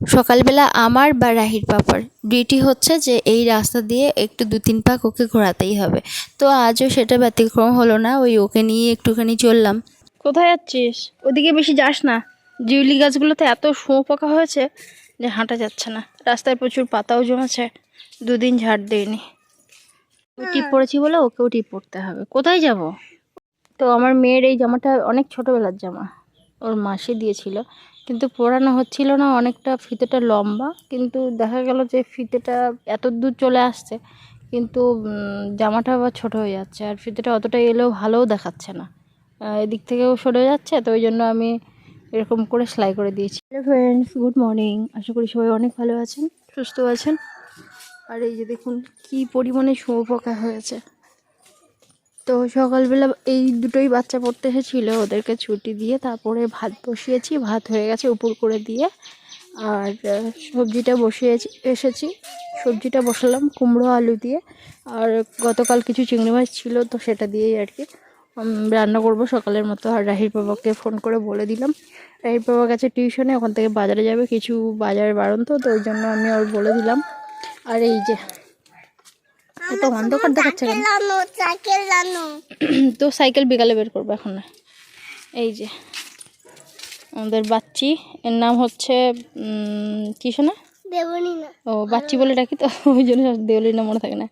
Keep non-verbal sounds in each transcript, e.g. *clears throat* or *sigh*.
সকালবেলা আমার বা রাহির পাপার ডিউটি হচ্ছে যে এই রাস্তা দিয়ে একটু দু তিন পাক ওকে ঘোরাতেই হবে। তো আজও সেটা ব্যতিক্রম হলো না, ওই ওকে নিয়ে একটুখানি চললাম। কোথায় যাচ্ছিস? ওদিকে বেশি যাস না। জিউলি গাছগুলোতে এত শুঁয়ো পোকা হয়েছে যে হাঁটা যাচ্ছে না। রাস্তায় প্রচুর পাতাও জমেছে। দুদিন ঝাড় দিইনি। টিপ পড়েছি বলে ওকেও টিপ পড়তে হবে। কোথায় যাব? তো আমার মেয়ের এই জামাটা অনেক ছোটোবেলার জামা। ওর মাসি দিয়েছিল। কিন্তু পরানো হচ্ছিল না, অনেকটা ফিতেটা লম্বা। কিন্তু দেখা গেল যে ফিতেটা এত দূর চলে আসছে, কিন্তু জামাটা আবার ছোট হয়ে যাচ্ছে। আর ফিতেটা অতটা এলেও ভালোও দেখাচ্ছে না। এদিক থেকেও সরে যাচ্ছে, তো ওই জন্য আমি এরকম করে সেলাই করে দিয়েছি। হ্যালো ফ্রেন্ডস গুড মর্নিং আশা করি সবাই অনেক ভালো আছেন, সুস্থ আছেন। আর এই যে দেখুন, কী পরিমাণে শুঁয়োপোকা হয়েছে। তো সকালবেলা এই দুটোই বাচ্চা পড়তে এসেছিল, ওদেরকে ছুটি দিয়ে তারপরে ভাত বসিয়েছি, ভাত হয়ে গেছে উপর করে দিয়ে। আর সবজিটা বসিয়ে এসেছি, সবজিটা বসালাম, কুমড়ো, আলু দিয়ে। আর গতকাল কিছু চিংড়ি মাছ ছিল, তো সেটা দিয়েই আর কি। রান্না করব সকালের মতো। আর রাহির বাবাকে ফোন করে বলে দিলাম। রাহির বাবা গেছে টিউশনে, ওখান থেকে বাজারে যাবে। কিছু বাজারে বারণ তো তো ওই জন্য আমি ওর বলে দিলাম। আর এই যে এত অন্ধকার দেখাচ্ছে *clears throat* তো সাইকেল বিকালে বের করব এখন। না এই যে আমাদের বাচ্চি এর নাম হচ্ছে কি শোনা? ও বাচ্চি বলে ডাকি তো ওই জন্য দেওয়ালির নাম মনে থাকে না।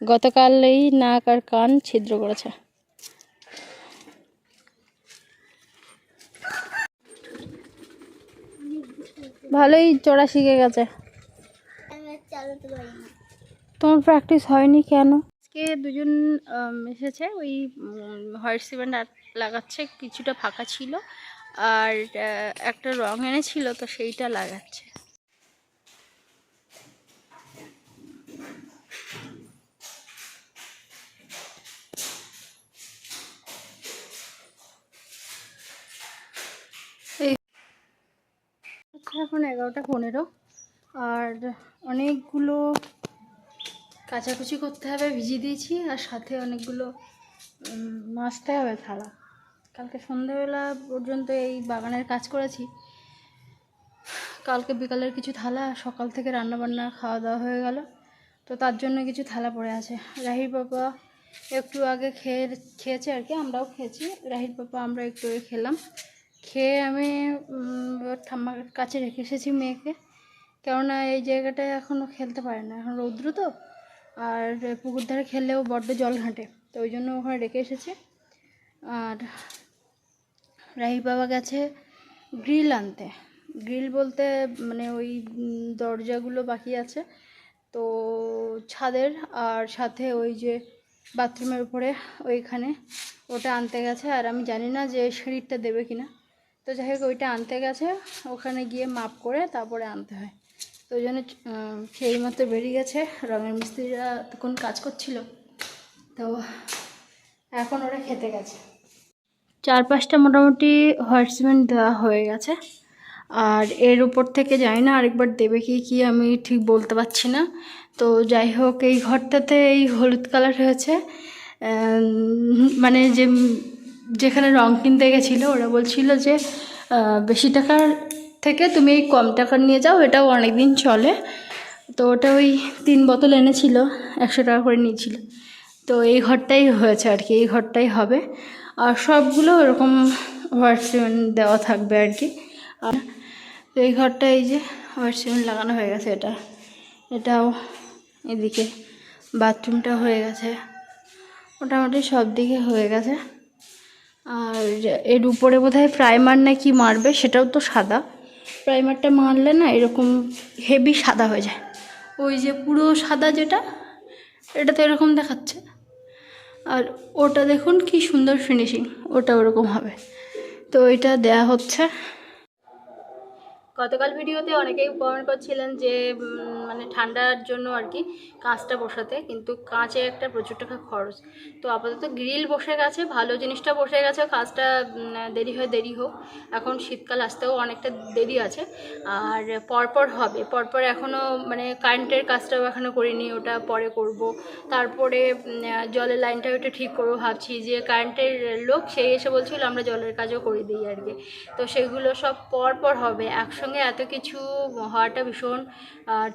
গতকাল এই নাক আর কান ছিদ্র করেছে। ভালোই চড়া শিখে গেছে। তোমার প্র্যাকটিস হয়নি কেন? আজকে দুজন এসেছে, ওই হোয়াইট সিমেন্ট লাগাচ্ছে, কিছুটা ফাঁকা ছিল, আর একটা রং এনেছিল, তো সেইটা লাগাচ্ছে। এখন এগারোটা পনেরো, আর অনেকগুলো কাচাকুচি করতে হবে, ভিজিয়ে দিয়েছি, আর সাথে অনেকগুলো মাজতে হবে থালা। কালকে সন্ধ্যাবেলা পর্যন্ত এই বাগানের কাজ করেছি। কালকে বিকালের কিছু থালা, সকাল থেকে রান্না বান্না খাওয়া দাওয়া হয়ে গেল। তো তার জন্য কিছু থালা পড়ে আছে। রাহির বাবা একটু আগে খেয়ে, খেয়েছে আর কি, আমরাও খেয়েছি। রাহির বাবা আমরা একটু আগে খেলাম। খেয়ে আমি ঠাম্মার কাছে রেখে এসেছি মেয়েকে। কেননা এই জায়গাটায় এখনও খেলতে পারে না। এখন রৌদ্র তো। আর পুকুর ধারে খেললেও বড্ড জল ঘাঁটে, তো ওই জন্য ওখানে রেখে এসেছি। আর রাহির বাবা গেছে গ্রিল আনতে। গ্রিল বলতে মানে ওই দরজাগুলো বাকি আছে, তো ছাদের আর সাথে ওই যে বাথরুমের উপরে ওইখানে ওটা আনতে গেছে। আর আমি জানি না যে সিঁড়িটা দেবে কিনা। তো যাই হোক, ওইটা আনতে গেছে, ওখানে গিয়ে মাপ করে তারপরে আনতে হয়। তো ওই জন্য সেই মতো বেরিয়ে গেছে। রঙের মিস্ত্রিরা তখন কাজ করছিল। তো এখন ওরা খেতে গেছে। চার পাঁচটা মোটামুটি হোয়াইট সিমেন্ট দেওয়া হয়ে গেছে। আর এর উপর থেকে জানি না আরেকবার দেবে কি কি আমি ঠিক বলতে পারছি না। তো যাই হোক, এই ঘরটাতে এই হলুদ কালার হয়েছে। মানে যে, যেখানে রং কিনতে গেছিল, ওরা বলছিল যে বেশি টাকার থেকে তুমি এই কম টাকার নিয়ে যাও, এটাও অনেক দিন চলে। তো ওটা ওই তিন বোতল এনেছিল, একশো টাকা করে নিয়েছিল। তো এই ঘরটাই হয়েছে আর কি, এই ঘরটাই হবে। আর সবগুলো হোয়াইট সিমেন্ট দেওয়া থাকবে আর কি। আর তো এই ঘরটা এই যে হোয়াইট সিমেন্ট লাগানো হয়ে গেছে এটা। এটাও এদিকে বাথরুমটা হয়ে গেছে। মোটামুটি সব দিকে হয়ে গেছে। আর এর উপরে বোধহয় প্রাইমার না কি মারবে, সেটাও তো সাদা। প্রাইমারটা মারলে না এরকম হেভি সাদা হয়ে যায়। ওই যে পুরো সাদা যেটা এটা তো এরকম দেখাচ্ছে। আর ওটা দেখুন কি সুন্দর ফিনিশিং ওটা ওরকম হবে। তো এটা দেয়া হচ্ছে। গতকাল ভিডিওতে অনেকেই কমেন্ট করছিলেন যে মানে ঠান্ডার জন্য আর কি কাঁচটা বসাতে, কিন্তু কাঁচে একটা প্রচুর টাকা খরচ। তো আপাতত গ্রিল বসে গেছে, ভালো জিনিসটা বসে গেছে কাজটা দেরি হয়ে দেরি হোক। এখন শীতকাল আসতেও অনেকটা দেরি আছে। আর পরপর হবে, পরপর এখনও মানে কারেন্টের কাজটাও এখনও করিনি, ওটা পরে করব। তারপরে জলের লাইনটাও একটু ঠিক করব ভাবছি যে কারেন্টের লোক সেই এসে বলছিল আমরা জলের কাজও করে দিই আর কি। তো সেগুলো সব পর পর হবে। একসঙ্গে এত কিছু হওয়াটা ভীষণ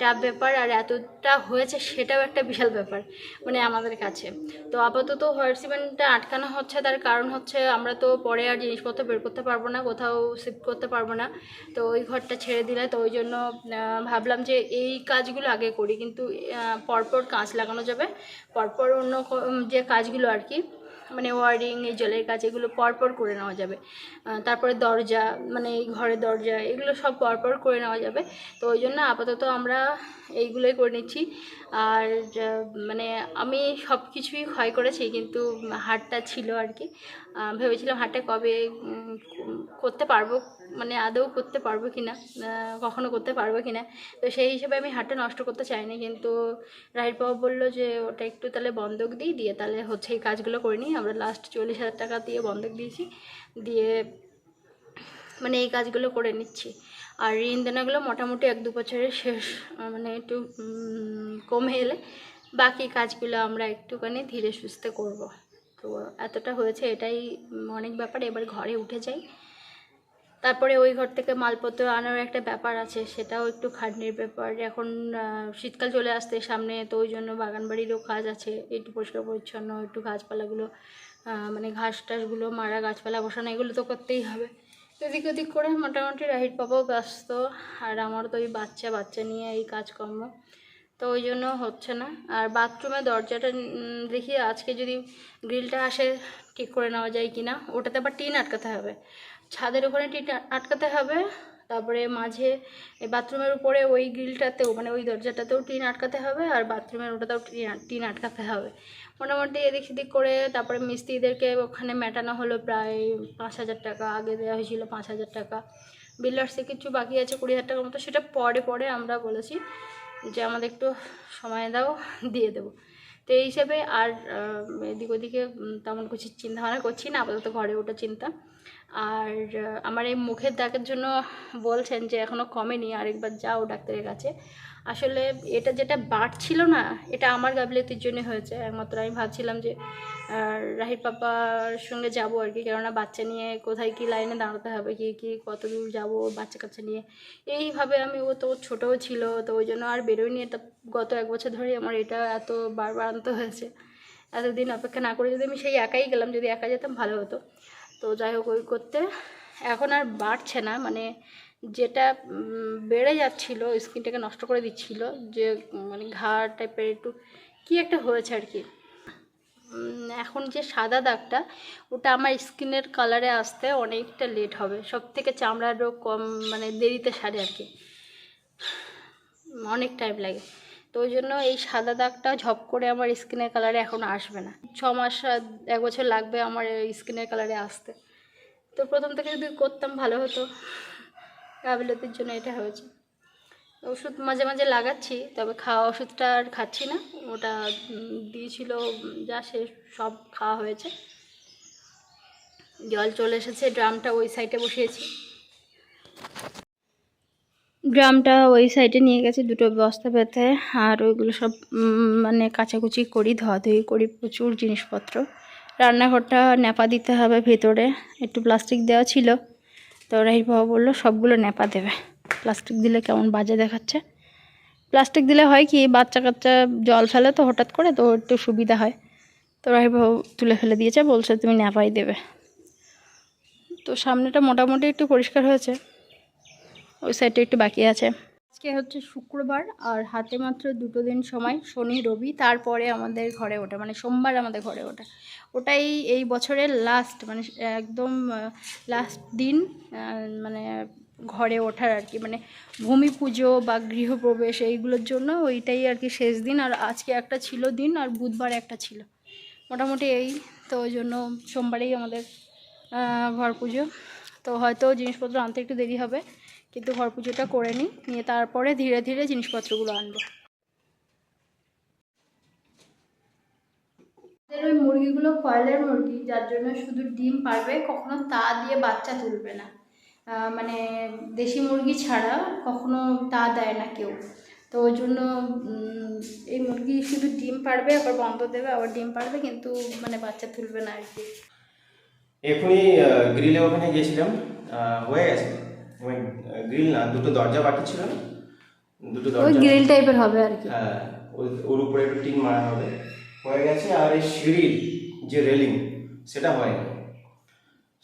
টাফ ব্যাপার আর এতটা হয়েছে সেটাও একটা বিশাল ব্যাপার মানে আমাদের কাছে। তো আপাতত হোয়াইট সিমেন্টটা আটকানো হচ্ছে, তার কারণ হচ্ছে আমরা তো পরে আর জিনিসপত্র বের করতে পারব না, কোথাও শিফট করতে পারব না। তো ওই ঘরটা ছেড়ে দিলে, তো ওই জন্য ভাবলাম যে এই কাজগুলো আগে করি। কিন্তু পরপর কাঁচ লাগানো যাবে, পরপর অন্য যে কাজগুলো আর কি মানে ওয়ারিং এই জলের কাজ, এগুলো পরপর করে নেওয়া যাবে। তারপরে দরজা মানে এই ঘরের দরজা, এগুলো সব পরপর করে নেওয়া যাবে। তো ওই জন্য আপাতত আমরা এইগুলোই করে নিচ্ছি। আর মানে আমি সব কিছুই ক্ষয় করেছি, কিন্তু হাটটা ছিল আর কি। ভেবেছিলাম হাটটা কবে করতে পারব মানে আদৌ করতে পারব কি না কখনো করতে পারব কি না তো সেই হিসেবে আমি হাটটা নষ্ট করতে চাইনি। কিন্তু রাহির বাবা বলল যে, ওটা একটু তাহলে বন্ধক দিই দিয়ে তাহলে হচ্ছে এই কাজগুলো করে নিই। আমরা লাস্ট চল্লিশ হাজার টাকা দিয়ে বন্ধক দিয়েছি, দিয়ে মানে এই কাজগুলো করে নিচ্ছি। আর ঋণ দেনাগুলো মোটামুটি এক দু বছরের শেষ মানে একটু কমে এলে বাকি কাজগুলো আমরা একটুখানি ধীরে সুস্থে করব। তো এতটা হয়েছে এটাই অনেক ব্যাপার। এবার ঘরে উঠে যাই। তারপরে ওই ঘর থেকে মালপত্র আনার একটা ব্যাপার আছে, সেটাও একটু খাটনির ব্যাপার। এখন শীতকাল চলে আসতে সামনে, তো ওই জন্য বাগান বাড়িরও কাজ আছে, একটু পরিষ্কার পরিচ্ছন্ন, একটু গাছপালাগুলো মানে ঘাস টাসগুলো, মারা গাছপালা বসানো, এগুলো তো করতেই হবে। এদিক ওদিক করে মোটামুটি রাহির পাপাও ব্যস্ত, আর আমার তো ওই বাচ্চা বাচ্চা নিয়ে এই কাজকর্ম। তো ওই জন্য হচ্ছে না। আর বাথরুমের দরজাটা দেখি আজকে যদি গ্রিলটা আসে, ঠিক করে নেওয়া যায় কি না ওটাতে আবার টিন আটকাতে হবে। ছাদের ওখানে টিন আটকাতে হবে। তারপরে মাঝে বাথরুমের উপরে ওই গ্রিলটাতেও মানে ওই দরজাটাতেও টিন আটকাতে হবে আর বাথরুমের ওটাতেও টিন আটকাতে হবে। মোটামুটি এদিক সেদিক করে তারপরে মিস্ত্রিদেরকে ওখানে মেটানো হলো প্রায় পাঁচ হাজার টাকা, আগে দেওয়া হয়েছিল পাঁচ হাজার টাকা। বিল্ডার্সে কিছু বাকি আছে কুড়ি হাজার টাকার মতো, সেটা পরে পরে আমরা বলেছি যে আমাদের একটু সময় দাও, দিয়ে দেবো। তো এই হিসেবে আর এদিক ওদিকে তেমন কিছু চিন্তা ভাবনা করছি না, আপাতত ঘরে ওটা চিন্তা। আর আমার এই মুখের দাগের জন্য বলছেন যে এখনও কমেনি, আরেকবার যাও ডাক্তারের কাছে। আসলে এটা যেটা বাড়ছিল না, এটা আমার গাফিলতির জন্য হয়েছে। একমাত্র আমি ভাবছিলাম যে রাহির পাপার সঙ্গে যাব আর কি, কেননা বাচ্চা নিয়ে কোথায় কি লাইনে দাঁড়াতে হবে, কি কি কত দূর যাব বাচ্চা কাচ্চা নিয়ে। এইভাবে আমি, ও তো ছোটও ছিল, তো ওই জন্য আর বেরোয়নি। এটা গত এক বছর ধরেই আমার এটা এত বারবার আনতে হয়েছে। এতদিন অপেক্ষা না করে যদি আমি সেই একাই গেলাম, যদি একা যেতাম ভালো হতো। তো যাই হোক ওই করতে। এখন আর বাড়ছে না মানে যেটা বেড়ে যাচ্ছিল, স্কিনটাকে নষ্ট করে দিচ্ছিল, যে মানে ঘা টাইপের একটু কী একটা হয়েছে আর কি। এখন যে সাদা দাগটা, ওটা আমার স্কিনের কালারে আসতে অনেকটা লেট হবে সব থেকে চামড়ার রোগ কম মানে দেরিতে সারে আর কি। অনেক টাইম লাগে। তো ওই জন্য এই সাদা দাগটা ঝপ করে আমার স্কিনের কালারে এখন আসবে না। ছ মাস, এক বছর লাগবে আমার স্কিনের কালারে আসতে। তো প্রথম থেকে যদি করতাম ভালো হতো। গাফিলতির জন্য এটা হয়েছে। ওষুধ মাঝে মাঝে লাগাচ্ছি, তবে খাওয়া ওষুধটা আর খাচ্ছি না। ওটা দিয়েছিল, যা সে সব খাওয়া হয়েছে। জল চলে এসেছে, ড্রামটা ওই সাইডে বসিয়েছি। ড্রামটা ওই সাইডে নিয়ে গেছে, দুটো বস্তা পেতে। আর ওইগুলো সব মানে কাচাকুচি করি, ধোয়াধুয়ি করি, প্রচুর জিনিসপত্র। রান্নাঘরটা ন্যাপা দিতে হবে ভেতরে, একটু প্লাস্টিক দেওয়া ছিল। তো রাহির বাবা বলল, সবগুলো ন্যাপা দেবে। প্লাস্টিক দিলে কেমন বাজে দেখাচ্ছে। প্লাস্টিক দিলে হয় কি, বাচ্চা কাচ্চা জল ফেলে তো হঠাৎ করে, তো একটু সুবিধা হয়। তো রাহির বাবু তুলে ফেলে দিয়েছে, বলছে তুমি ন্যাপাই দেবে। তো সামনেটা মোটামুটি একটু পরিষ্কার হয়েছে। ওই সাইডটা একটু বাকি আছে। আজকে হচ্ছে শুক্রবার আর হাতে মাত্র দুটো দিন সময়, শনি, রবি, তারপরে আমাদের ঘরে ওঠা মানে সোমবার আমাদের ঘরে ওঠা। ওটাই এই বছরের লাস্ট মানে একদম লাস্ট দিন মানে ঘরে ওঠার আর কি। মানে ভূমি পুজো বা গৃহপ্রবেশ এইগুলোর জন্য ওইটাই আর কি শেষ দিন। আর আজকে একটা ছিল দিন আর বুধবার একটা ছিল। মোটামুটি এই, তো ওই জন্য সোমবারেই আমাদের ঘর পুজো। তো হয়তো জিনিসপত্র আনতে একটু দেরি হবে। কিন্তু ঘর পুজোটা করে নিই নিয়ে তারপরে ধীরে ধীরে জিনিসপত্রগুলো আনব। ওই মুরগিগুলো কয়লার মুরগি যার জন্য শুধু ডিম পারবে কখনো তা দিয়ে বাচ্চা তুলবে না। মানে দেশি মুরগি ছাড়া কখনো তা দেয় না কেউ। তো ওই জন্য এই মুরগি শুধু ডিম পারবে আবার বন্ধ দেবে আবার ডিম পারবে কিন্তু মানে বাচ্চা তুলবে না আর কি। এখনই গ্রিলে ওখানে গিয়েছিলাম আহ, হয়ে গেছে। গ্রিল না দুটো দরজা বাকি ছিল না? দুটো ওই দরজা গ্রিল টাইপের হবে আর কি। হ্যাঁ ওই- ওর উপরে একটু টিন মারা হবে। হয়ে গেছে আর এই সিঁড়ির যে রেলিং সেটা হয়নি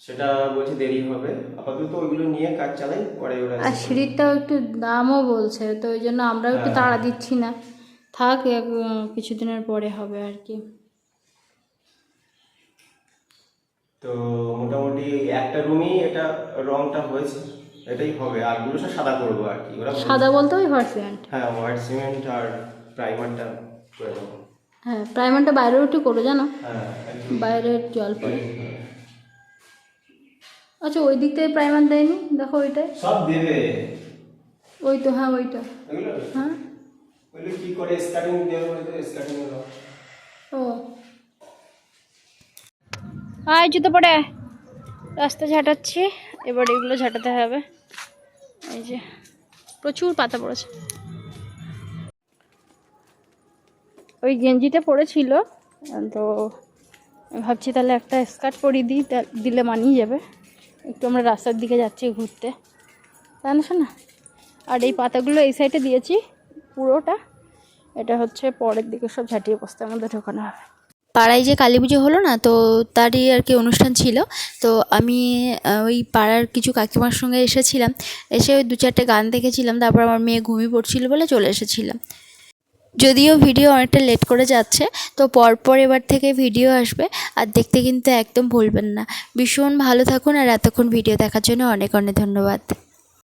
সেটা বলছে দেরি হবে। আপাতত ওইগুলো নিয়ে কাজ চালাই পরে ওরা আর সিঁড়িটাও একটু দামও বলছে তো ওই জন্য আমরাও একটু হ্যাঁ। তাড়া দিচ্ছি না। থাক এক উম, কিছুদিনের পরে হবে আর কি। তো মোটামুটি একটা রুমই এটা রংটা হয়েছে। এটাই হবে। আরগুলো সাদা করব আর কি। ওরা সাদা বলতে ওই হোয়াইট সিমেন্ট হ্যাঁ হোয়াইট সিমেন্ট আর প্রাইমারটা করে দেবো। হ্যাঁ প্রাইমারটা বাইরেও একটু করো জানো? হ্যাঁ বাইরের জল পড়ে। আচ্ছা ওই দিক থেকে প্রাইমার দেয়নি? দেখো ওইটাই। সব দেবে। ওই তো হ্যাঁ ওইটা। হ্যাঁ। ওইগুলো কি করে স্টার্টিং দেওয়া হবে স্টার্টিং ও। আয় জুতো আয়। রাস্তা ঝাঁটাচ্ছি। এবার এগুলো ঝাঁটাতে হবে। এই যে, প্রচুর পাতা পড়েছে। ওই গেঞ্জিটা পড়েছিল, তো ভাবছি তাহলে একটা স্কার্ট পরিয়ে দিই দিলে মানিয়ে যাবে। একটু আমরা রাস্তার দিকে যাচ্ছি ঘুরতে। জানো না আর এই পাতাগুলো এই সাইডে দিয়েছি, পুরোটা। এটা হচ্ছে পরের দিকে সব ঝাঁটিয়ে বস্তার মধ্যে ঢোকানো হবে। পাড়ায় যে কালী পুজো হলো না, তো তারই আর কি অনুষ্ঠান ছিল। তো আমি ওই পাড়ার কিছু কাকিমার সঙ্গে এসেছিলাম। এসে ওই দু চারটে গান দেখেছিলাম, তারপর আমার মেয়ে ঘুমিয়ে পড়ছিল বলে চলে এসেছিলাম। যদিও ভিডিও অনেকটা লেট করে যাচ্ছে, তো পরপর এবার থেকে ভিডিও আসবে, আর দেখতে কিন্তু একদম ভুলবেন না। ভীষণ ভালো থাকুন, আর এতক্ষণ ভিডিও দেখার জন্য অনেক অনেক ধন্যবাদ।